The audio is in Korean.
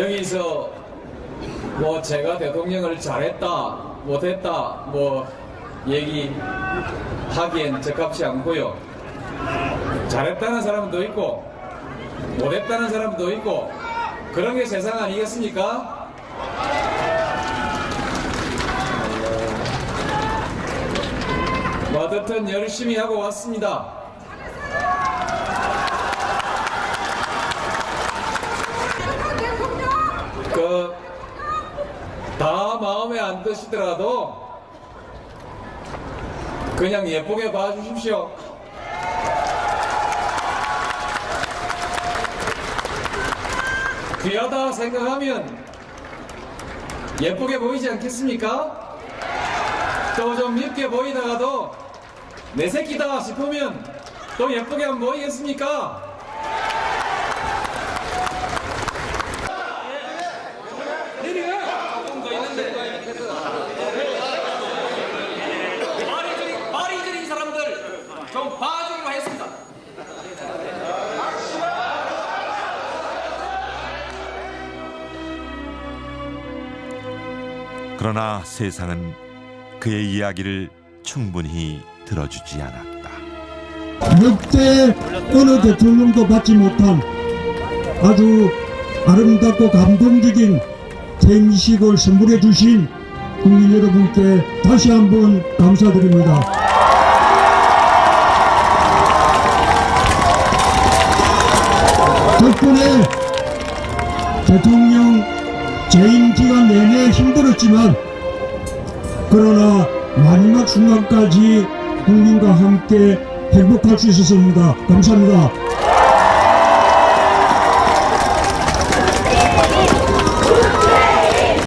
여기서 뭐 제가 대통령을 잘했다 못했다 뭐 얘기하기엔 적합치 않고요. 잘했다는 사람도 있고 못했다는 사람도 있고 그런 게 세상 아니겠습니까? 뭐 어쨌든 열심히 하고 왔습니다. 그 다 마음에 안 드시더라도 그냥 예쁘게 봐주십시오. 귀하다 생각하면 예쁘게 보이지 않겠습니까? 또 좀 밉게 보이다가도 내 새끼다 싶으면 또 예쁘게 안 보이겠습니까? 그러나 세상은 그의 이야기를 충분히 들어주지 않았다. 역대 어느 대통령도 받지 못한 아주 아름답고 감동적인 퇴임식을 선물해 주신 국민 여러분께 다시 한번 감사드립니다. 덕분에 대통령 재임 기간 내내 힘들었지만 그러나 마지막 순간까지 국민과 함께 행복할 수 있었습니다. 감사합니다.